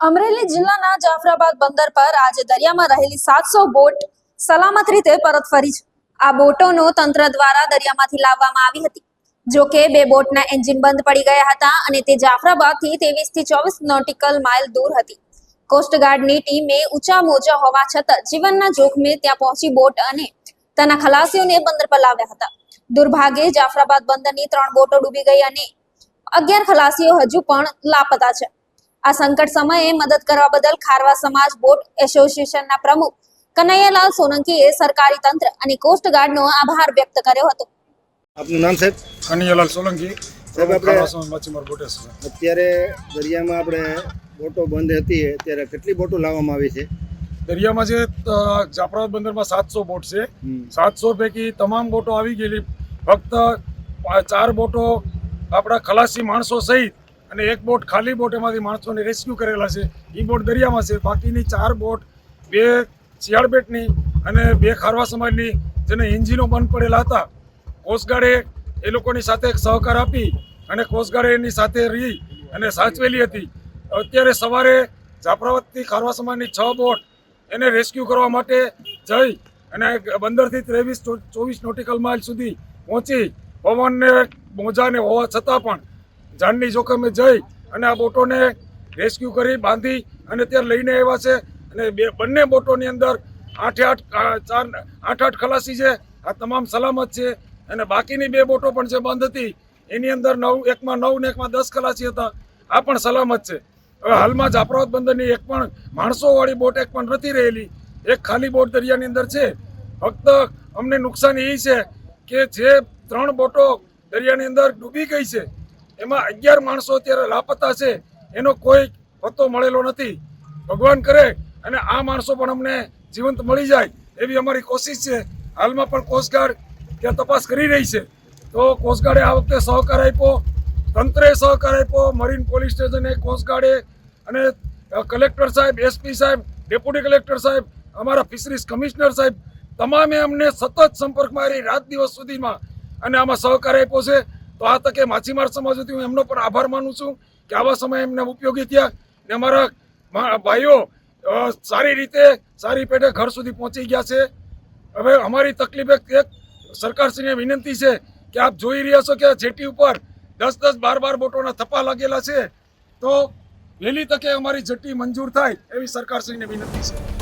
અમરેલી જિલ્લાના જાફરાબાદ બંદર પર આજે દરિયામાં રહેલી સાતસો બોટ સલામત રીતે પરત ફરી છે. આ બોટોનો તંત્ર દ્વારા દરિયામાંથી લાવવામાં આવી હતી. જો કે બે બોટના એન્જિન બંધ પડી ગયા હતા અને તે જાફરાબાદથી ત્રેવીસથી ચોવીસ નોટિકલ માઇલ દૂર હતી. કોસ્ટગાર્ડની ટીમે ઊંચા મોજા હોવા છતાં જીવનના જોખમે ત્યાં પહોંચી બોટ અને તેના ખલાસીઓને બંદર પર લાવ્યા હતા. દુર્ભાગ્યે જાફરાબાદ બંદરની ત્રણ બોટો ડૂબી ગઈ અને અગિયાર ખલાસીઓ હજુ પણ લાપતા છે. આ સંકટ સમયે મદદ કરવા બદલ ખારવા સમાજ બોટ એસોસિએશનના પ્રમુખ કનૈયાલાલ સોલંકીએ સરકારી તંત્ર અને કોસ્ટગાર્ડનો આભાર વ્યક્ત કર્યો હતો. આપનું નામ સાહેબ? કનૈયાલાલ સોલંકી સાહેબ, આપણે- અત્યારે દરિયામાં આપણે બોટો બંધ હતી ત્યારે કેટલી બોટો લાવવામાં આવી છે? દરિયામાં જે જાફરાબાદ બંદરમાં સાતસો બોટ છે. સાતસો પૈકી તમામ બોટો આવી ગયેલી. ફક્ત ચાર બોટો આપણા ખલાસી માણસો સહિત અને એક બોટ ખાલી બોટ એમાંથી માણસોને રેસ્ક્યુ કરેલા છે. એ બોટ દરિયામાં છે. બાકીની ચાર બોટ, બે શિયાળબેટની અને બે ખારવા સમાજની, જેને એન્જિનો બંધ પડેલા હતા. કોસ્ટગાર્ડે એ લોકોની સાથે સહકાર આપી અને કોસ્ટગાર્ડે એની સાથે રહી અને સાચવેલી હતી. અત્યારે સવારે જાફરાબાદથી ખારવા સમાજની છ બોટ એને રેસ્ક્યુ કરવા માટે જઈ અને બંદરથી ત્રેવીસ ચોવીસ નોટિકલ માઇલ સુધી પહોંચી. પવનને, મોજાને હોવા છતાં પણ જાનની જોખમે જઈ અને આ બોટોને રેસ્ક્યુ કરી બાંધી અને ત્યાં લઈને આવ્યા છે. અને બે, બંને બોટોની અંદર આઠે આઠ ચાર, આઠ આઠ ખલાસી છે. આ તમામ સલામત છે. અને બાકીની બે બોટો પણ જે બંધ હતી, એની અંદર નવ, એકમાં નવ ને એકમાં દસ ખલાસી હતા. આ પણ સલામત છે. હવે હાલમાં જાફરાબાદ બંદરની એક પણ માણસોવાળી બોટ એક પણ નથી રહેલી. એક ખાલી બોટ દરિયાની અંદર છે. ફક્ત અમને નુકસાન એ છે કે જે ત્રણ બોટો દરિયાની અંદર ડૂબી ગઈ છે. એમાં અગિયાર માણસો અત્યારે લાપતા છે. એનો કોઈ પત્તો મળેલો નથી. ભગવાન કરે અને આ માણસો પણ અમને જીવંત મળી જાય એવી અમારી કોશિશ છે. હાલમાં પણ કોસ્ટગાર્ડ ત્યાં તપાસ કરી રહી છે. તો કોસ્ટગાર્ડે આ વખતે સહકાર આપ્યો. તંત્રે સહકાર આપ્યો. મરીન પોલીસ સ્ટેશને કોસ્ટગાર્ડે અને કલેક્ટર સાહેબ એસપી સાહેબ ડેપ્યુટી કલેક્ટર સાહેબ, અમારા ફિશરીઝ કમિશનર સાહેબ, તમામે અમને સતત સંપર્કમાં રહી રાત દિવસ સુધીમાં અને આમાં સહકાર આપ્યો છે. તો આ તકે માછીમાર સમાજ હતી હું એમનો પણ આભાર માનું છું કે આવા સમયે એમને ઉપયોગી થયા ને અમારા ભાઈઓ સારી રીતે સારી પેટે ઘર સુધી પહોંચી ગયા છે. હવે અમારી તકલીફ એક સરકારશ્રીને વિનંતી છે કે આપ જોઈ રહ્યા છો કે જેટી ઉપર દસ દસ, બાર બાર બોટોના થપ્પા લાગેલા છે. તો વહેલી તકે અમારી જેટી મંજૂર થાય એવી સરકારશ્રીને વિનંતી છે.